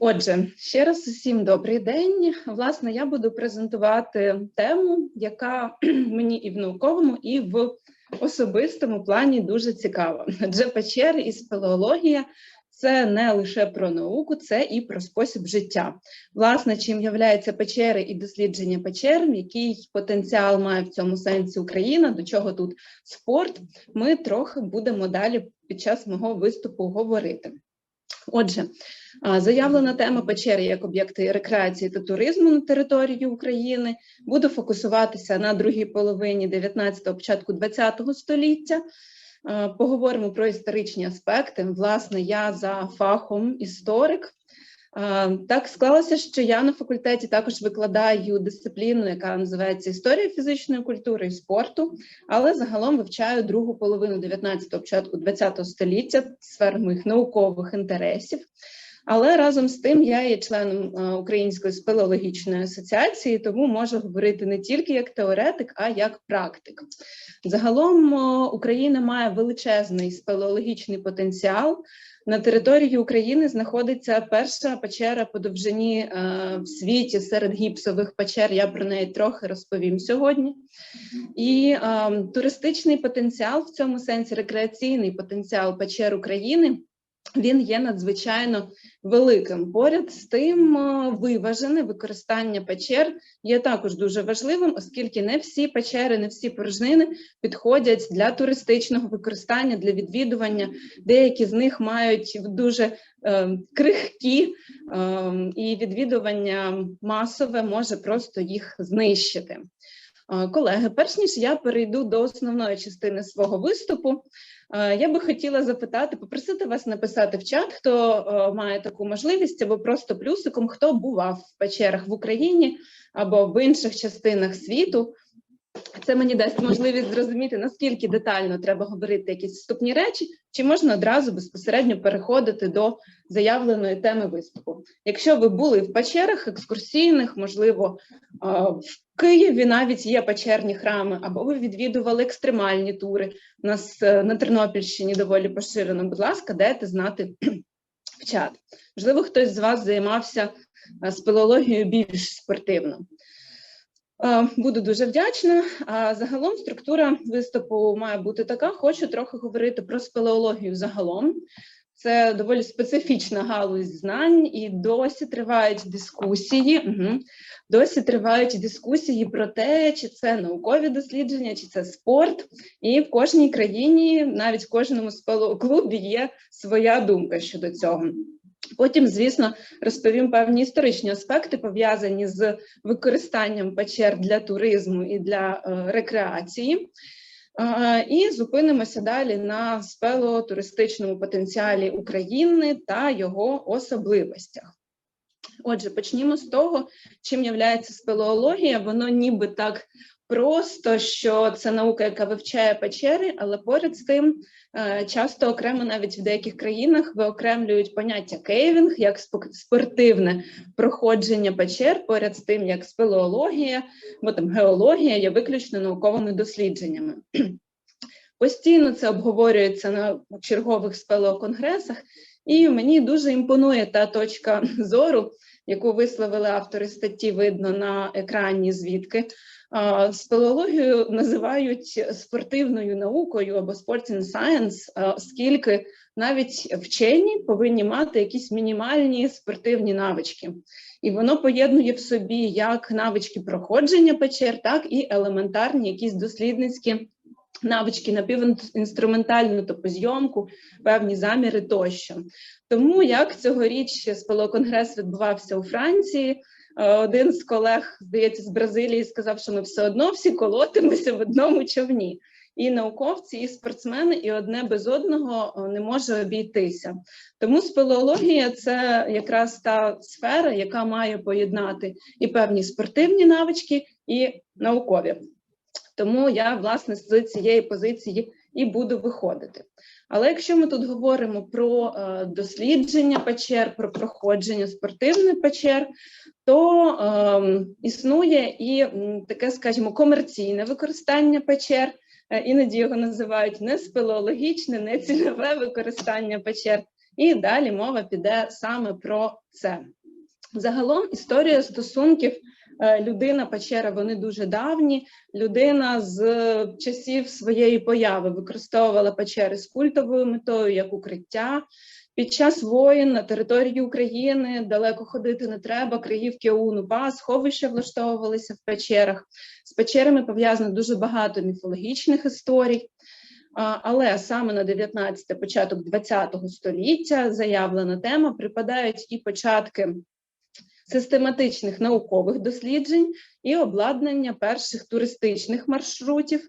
Отже, ще раз усім добрий день. Власне, я буду презентувати тему, яка мені і в науковому, і в особистому плані дуже цікава. Адже печери і спелеологія це не лише про науку, це і про спосіб життя. Власне, чим являються печери і дослідження печер, який потенціал має в цьому сенсі Україна, до чого тут спорт. Ми трохи будемо далі під час мого виступу говорити. Отже, заявлена тема печери як об'єкти рекреації та туризму на території України буде фокусуватися на другій половині 19-го, початку 20-го століття. Поговоримо про історичні аспекти. Власне, я за фахом історик. А, Так склалося, що я на факультеті також викладаю дисципліну, яка називається історія фізичної культури і спорту, але загалом вивчаю другу половину 19-го, початку 20-го століття сфер моїх наукових інтересів. Але разом з тим я є членом е, Української спелеологічної асоціації, тому можу говорити не тільки як теоретик, а як практик. Загалом е, Україна має величезний спелеологічний потенціал. На території України знаходиться перша печера по довжині е, в світі серед гіпсових печер. Я про неї трохи розповім сьогодні. І е, туристичний потенціал в цьому сенсі рекреаційний потенціал печер України. Він є надзвичайно великим. Поряд з тим, е, виважене використання печер є також дуже важливим, оскільки не всі печери, не всі порожнини підходять для туристичного використання, для відвідування. Деякі з них мають дуже е, крихкі, е, і відвідування масове може просто їх знищити. Е, Колеги, перш ніж я перейду до основної частини свого виступу, я би хотіла запитати, попросити вас написати в чат, хто е, має таку можливість, або просто плюсиком, хто бував в печерах в Україні або в інших частинах світу. Це мені дасть можливість зрозуміти, наскільки детально треба говорити якісь вступні речі, чи можна одразу безпосередньо переходити до заявленої теми виступу. Якщо ви були в печерах екскурсійних, можливо, в Києві навіть є печерні храми, або ви відвідували екстремальні тури. У нас е, на Тернопільщині доволі поширено. Будь ласка, дайте знати в чат. Можливо, хтось з вас займався е, спелеологією більш спортивно. Е, Буду дуже вдячна. А загалом структура виступу має бути така. Хочу трохи говорити про спелеологію загалом. Це доволі специфічна галузь знань, і досі тривають дискусії. Угу. Досі тривають дискусії про те, чи це наукові дослідження, чи це спорт. І в кожній країні, навіть в кожному спелеоклубі, є своя думка щодо цього. Потім, звісно, розповім певні історичні аспекти, пов'язані з використанням печер для туризму і для е, рекреації. Е, і зупинимося далі на спелеотуристичному потенціалі України та його особливостях. Отже, почнімо з того, чим є спелеологія. Воно ніби так просто, що це наука, яка вивчає печери, але поряд з тим е, часто окремо навіть в деяких країнах виокремлюють поняття кейвінг як спортивне проходження печер, поряд з тим, як спелеологія, бо там геологія є виключно науковими дослідженнями. Постійно це обговорюється на чергових спелеоконгресах, і мені дуже імпонує та точка зору, яку висловили автори статті, видно на екрані звідки. Спелеологію називають спортивною наукою або sporting science, оскільки навіть вчені повинні мати якісь мінімальні спортивні навички. І воно поєднує в собі як навички проходження печер, так і елементарні якісь дослідницькі навички напівінструментальну топозйомку, певні заміри тощо. Тому як цьогоріч спелеоконгрес відбувався у Франції. Е, один з колег, здається, з Бразилії сказав, що ми все одно всі колотимося в одному човні. І науковці, і спортсмени, і одне без одного е, не може обійтися. Тому спелеологія це якраз та сфера, яка має поєднати і певні спортивні навички, і наукові. Тому я, власне, з цієї позиції і буду виходити. Але якщо ми тут говоримо про е, дослідження печер, про проходження спортивних печер, то е, існує і таке, скажімо, комерційне використання печер, е, іноді його називають не спелеологічне, не цільове використання печер. І далі мова піде саме про це. Загалом історія стосунків людина печера вони дуже давні. Людина з часів своєї появи використовувала печери з культовою метою як укриття. Під час воїн на території України далеко ходити не треба. Криївки ОУН УПА, сховища влаштовувалися в печерах. З печерами пов'язано дуже багато міфологічних історій. Але саме на 19 початок 20 століття заявлена тема припадають і початки систематичних наукових досліджень і обладнання перших туристичних маршрутів.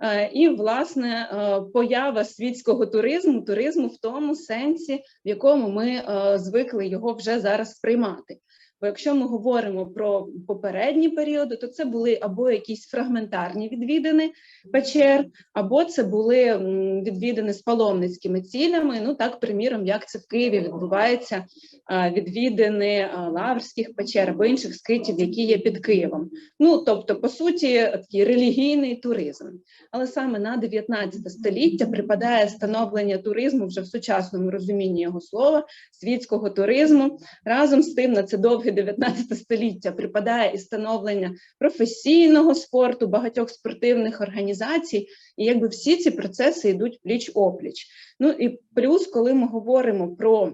Е, І, власне, е, поява світського туризму, туризму в тому сенсі, в якому ми е, звикли його вже зараз сприймати. Бо якщо ми говоримо про попередні періоди, то це були або якісь фрагментарні відвідини печер, або це були відвідини з паломницькими цілями. Ну так, приміром, як це в Києві відбувається відвідини лаврських печер або інших скитів, які є під Києвом. Ну тобто, по суті, такий релігійний туризм. Але саме на 19 століття припадає становлення туризму вже в сучасному розумінні його слова, світського туризму. Разом з тим на це довге 19 століття припадає і становлення професійного спорту, багатьох спортивних організацій, і якби всі ці процеси йдуть пліч опліч. Ну і плюс, коли ми говоримо про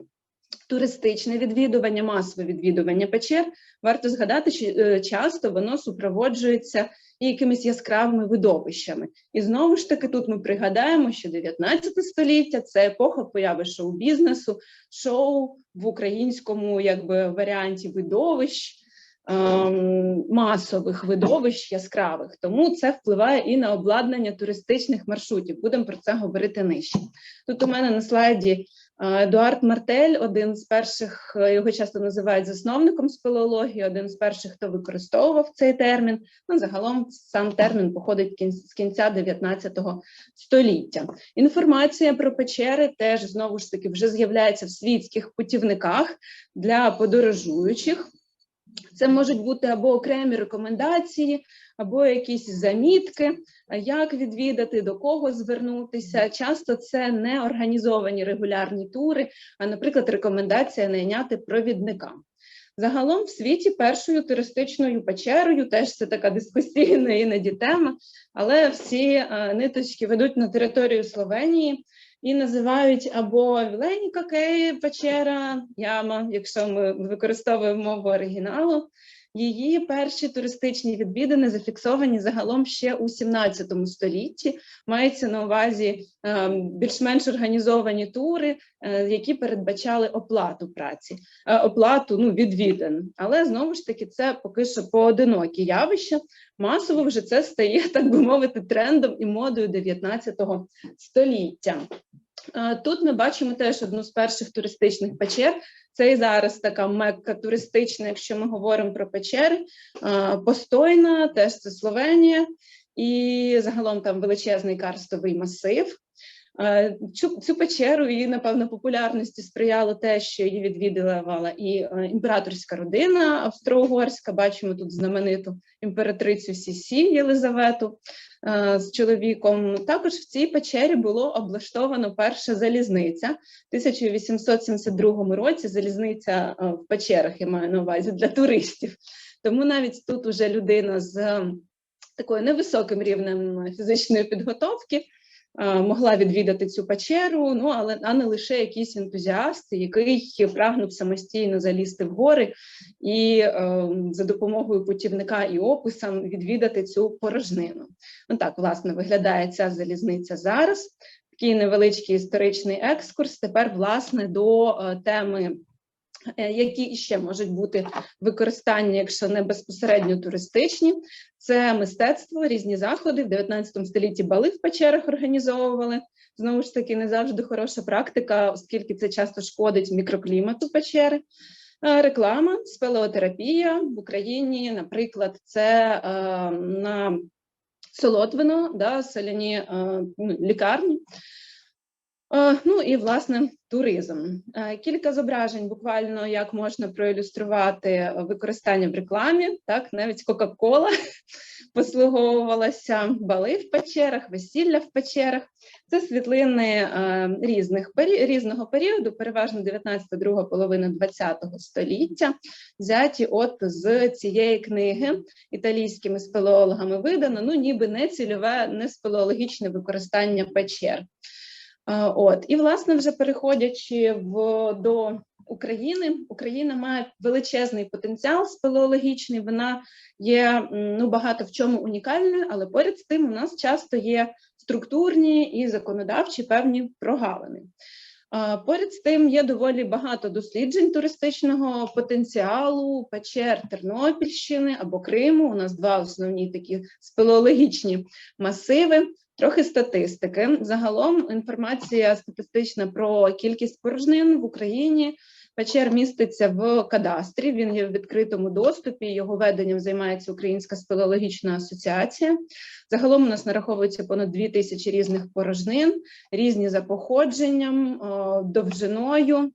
туристичне відвідування, масове відвідування печер, варто згадати, що е, часто воно супроводжується якимись яскравими видовищами. І знову ж таки, тут ми пригадаємо, що 19 століття це епоха появи шоу-бізнесу, шоу в українському якби варіанті видовищ. ем, Масових видовищ яскравих, тому це впливає і на обладнання туристичних маршрутів. Будемо про це говорити нижче. Тут у мене на слайді Едуард Мартель, один з перших, е, його часто називають засновником спелеології, один з перших, хто використовував цей термін. Ну, загалом сам термін походить з кінця 19 століття. Інформація про печери теж знову ж таки вже з'являється в світських путівниках для подорожуючих. Це можуть бути або окремі рекомендації, або якісь замітки, як відвідати, до кого звернутися. Часто це не організовані регулярні тури, а, наприклад, рекомендація найняти провідника. Загалом в світі першою туристичною печерою, теж це така дискусійна іноді тема, але всі ниточки ведуть на територію Словенії і називають або Віленіка Кей печера, яма, якщо ми використовуємо мову оригіналу. Її перші туристичні відвідини зафіксовані загалом ще у 17 столітті. Мається на увазі е, більш-менш організовані тури, е, які передбачали оплату праці, е, оплату ну, відвідин. Але знову ж таки, це поки що поодинокі явища. Масово вже це стає, так би мовити, трендом і модою 19 століття. Е, Тут ми бачимо теж одну з перших туристичних печер. Це і зараз така мекка туристична, якщо ми говоримо про печери. Е, Постойна, теж це Словенія, і загалом там величезний карстовий масив. Е, Цю, цю печеру її, напевно, популярності сприяло те, що її відвідувала і е, імператорська родина австро-угорська. Бачимо тут знамениту імператрицю Сісі Єлизавету е, з чоловіком. Також в цій печері було облаштовано перша залізниця. В 1872 році залізниця в печерах, я маю на увазі для туристів. Тому навіть тут уже людина з такою невисоким рівнем фізичної підготовки могла відвідати цю печеру, ну але а не лише якийсь ентузіаст, який прагнув самостійно залізти в гори і е, за допомогою путівника і описам відвідати цю порожнину. Ну так, власне, виглядає ця залізниця зараз. Такий невеличкий історичний екскурс. Тепер, власне, до е, теми. Е, Які ще можуть бути використання, якщо не безпосередньо туристичні, це мистецтво, різні заходи. В 19 столітті бали в печерах організовували. Знову ж таки, не завжди хороша практика, оскільки це часто шкодить мікроклімату печери. Е, Реклама, спелеотерапія в Україні, наприклад, це е, на Солотвино, да, соляні е, ну, лікарні. Е, Ну і власне туризм. Е, Кілька зображень, буквально як можна проілюструвати використання в рекламі. Так, навіть Кока-Кола послуговувалася бали в печерах, весілля в печерах. Це світлини е, різних різного періоду, переважно 19 друга половина 20 століття, взяті от з цієї книги італійськими спелеологами видано, ну ніби не цільове, не спелеологічне використання печер. Е, От і власне, вже переходячи в до України, Україна має величезний потенціал спелеологічний. Вона є ну багато в чому унікальною, але поряд з тим у нас часто є структурні і законодавчі певні прогалини. Поряд з тим є доволі багато досліджень туристичного потенціалу, печер Тернопільщини або Криму. У нас два основні такі спелеологічні масиви. Трохи статистики. Загалом інформація статистична про кількість порожнин в Україні. Печер міститься в кадастрі. Він є в відкритому доступі. Його веденням займається Українська спелеологічна асоціація. Загалом у нас нараховується понад дві тисячі різних порожнин, різні за походженням, довжиною.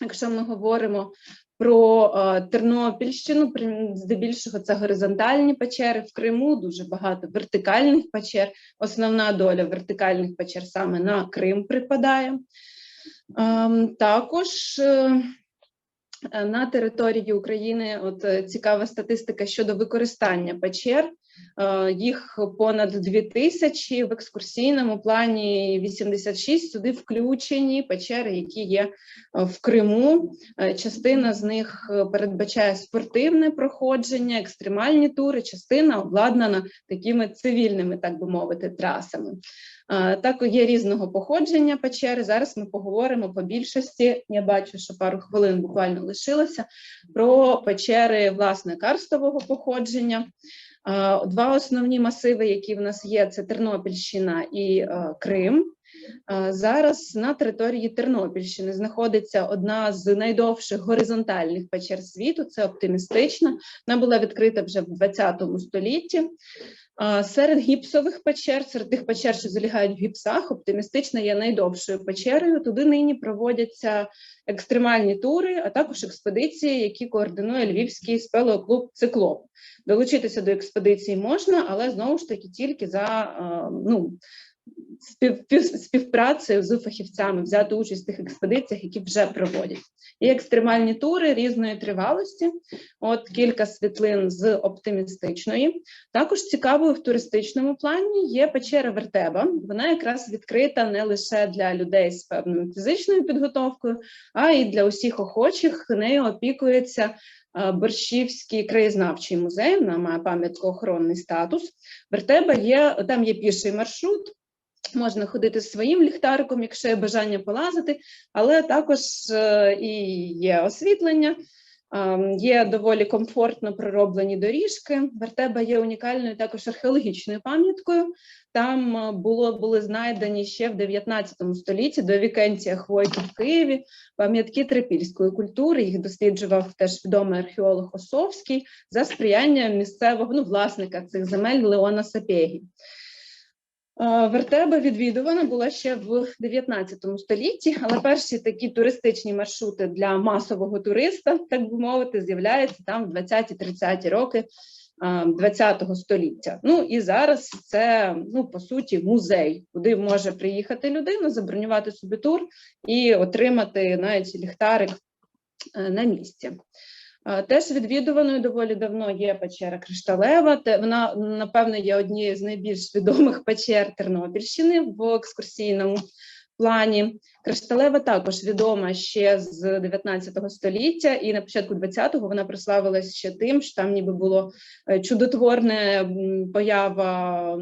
Якщо ми говоримо про е, Тернопільщину, здебільшого це горизонтальні печери в Криму, дуже багато вертикальних печер. Основна доля вертикальних печер саме на Крим припадає. Ем, Також е, на території України от е, цікава статистика щодо використання печер. Е, Їх понад дві тисячі в екскурсійному плані 86 сюди включені печери, які є е, в Криму. Е, Частина з них е, передбачає спортивне проходження, екстремальні тури, частина обладнана такими цивільними, так би мовити, трасами. Так є різного походження печери. Зараз ми поговоримо по більшості. Я бачу, що пару хвилин буквально лишилося про печери власне карстового походження. Два основні масиви, які в нас є, це Тернопільщина і е, Крим. Е, Зараз на території Тернопільщини знаходиться одна з найдовших горизонтальних печер світу. Це оптимістична. Вона була відкрита вже в 20 столітті. Серед гіпсових печер, серед тих печер, що залігають в гіпсах, оптимістична є найдовшою печерою. Туди нині проводяться екстремальні тури, а також експедиції, які координує Львівський спелеоклуб Циклоп. Долучитися до експедиції можна, але знову ж таки тільки за ну, спів, спів- співпрацею з фахівцями, взяти участь в тих експедиціях, які вже проводять. Є екстремальні тури різної тривалості. От кілька світлин з оптимістичної. Також цікавою в туристичному плані є печера Вертеба. Вона якраз відкрита не лише для людей з певною фізичною підготовкою, а й для усіх охочих. Нею опікується е, Борщівський краєзнавчий музей. Вона має пам'яткоохоронний статус. Вертеба є там є піший маршрут. Можна ходити своїм ліхтариком, якщо є бажання полазити, але також е, і є освітлення. Ем, Є доволі комфортно пророблені доріжки. Вертеба є унікальною також археологічною пам'яткою. Там е, було були знайдені ще в 19 столітті до Вікенція Хвойки в Києві пам'ятки трипільської культури. Їх досліджував теж відомий археолог Осовський за сприяння місцевого ну, власника цих земель Леона Сапєгі. Е, Вертеба відвідувана була ще в 19 столітті, але перші такі туристичні маршрути для масового туриста, так би мовити, з'являються там в 20-30 роки е, 20 століття. Ну і зараз це ну по суті музей, куди може приїхати людина, забронювати собі тур і отримати навіть ліхтарик е, на місці. Теж відвідуваною доволі давно є печера Кришталева. Вона напевно є однією з найбільш відомих печер Тернопільщини в екскурсійному плані. Кришталева також відома ще з 19 століття, і на початку 20-го вона прославилась ще тим, що там ніби було е, чудотворне поява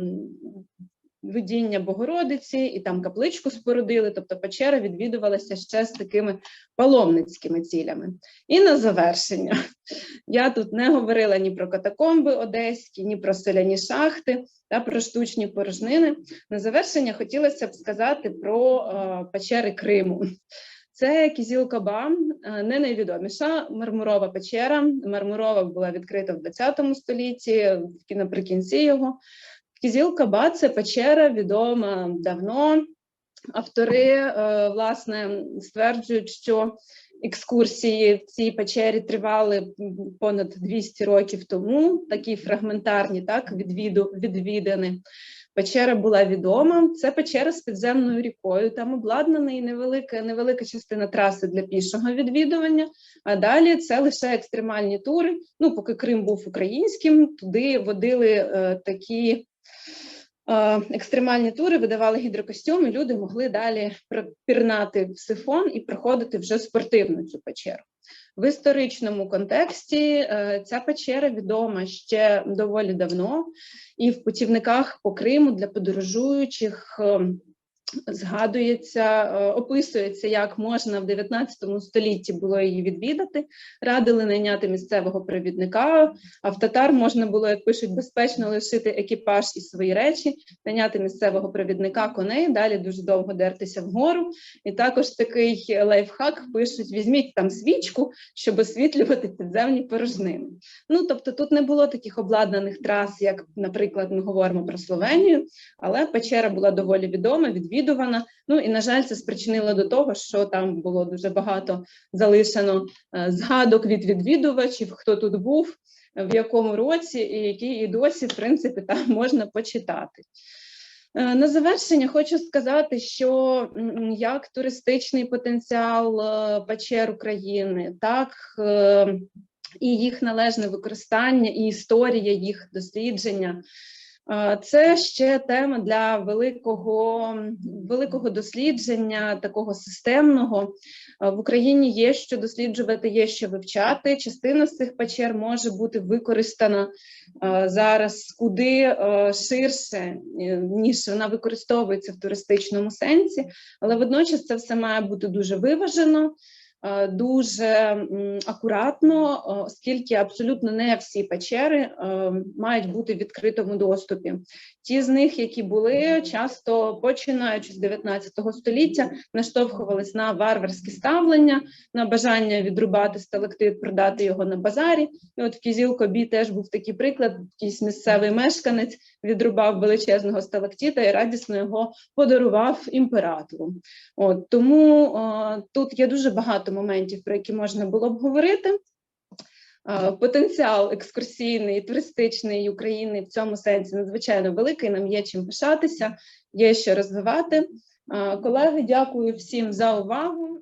видіння Богородиці, і там капличку спорудили. Тобто печера відвідувалася ще з такими паломницькими цілями. І на завершення я тут не говорила ні про катакомби одеські, ні про соляні шахти та про штучні порожнини. На завершення хотілося б сказати про е, печери Криму. Це Кізіл-Каба, е, не найвідоміша мармурова печера. Мармурова була відкрита в 20 столітті, наприкінці його. Кізіл-Каба це печера відома давно. Автори е, власне стверджують, що екскурсії в цій печері тривали понад 200 років тому, такі фрагментарні, так, відвіду, відвідини. Печера була відома. Це печера з підземною рікою. Там обладнана і невелика, невелика частина траси для пішого відвідування. А далі це лише екстремальні тури. Ну, поки Крим був українським, туди водили е, такі екстремальні тури, видавали гідрокостюми. Люди могли далі пірнати в сифон і проходити вже спортивну цю печеру. В історичному контексті е, ця печера відома ще доволі давно, і в путівниках по Криму для подорожуючих е, згадується, е, описується, як можна в 19 столітті було її відвідати. Радили найняти місцевого провідника. А в татар можна було, як пишуть, безпечно лишити екіпаж і свої речі, найняти місцевого провідника коней, далі дуже довго дертися вгору. І також такий лайфхак пишуть: візьміть там свічку, щоб освітлювати підземні порожнини. Ну тобто тут не було таких обладнаних трас, як, наприклад, ми говоримо про Словенію, але печера була доволі відома, відвідувана. Ну і на жаль, це спричинило до того, що там було дуже багато залишено е, згадок від відвідувачів, хто тут був, в якому році, і які і досі, в принципі, там можна почитати. Е, На завершення хочу сказати, що як туристичний потенціал е, печер України, так і їх належне використання, і історія їх дослідження. Е, Це ще тема для великого, великого дослідження, такого системного. Е, В Україні є що досліджувати, є що вивчати. Частина з цих печер може бути використана е, зараз куди ширше, ніж вона використовується в туристичному сенсі, але водночас це все має бути дуже виважено. Е, Дуже акуратно, е, оскільки абсолютно не всі печери е, мають бути в відкритому доступі. Ті з них, які були, часто починаючи з 19 століття, наштовхувались на варварське ставлення, на бажання відрубати сталактит, продати його на базарі. І от в Кізілкобі теж був такий приклад: якийсь місцевий мешканець відрубав величезного сталактита і радісно його подарував імператору. От тому е, тут є дуже багато моментів, про які можна було б говорити. Потенціал екскурсійний, туристичний України в цьому сенсі надзвичайно великий. Нам є чим пишатися, є що розвивати. Колеги, дякую всім за увагу.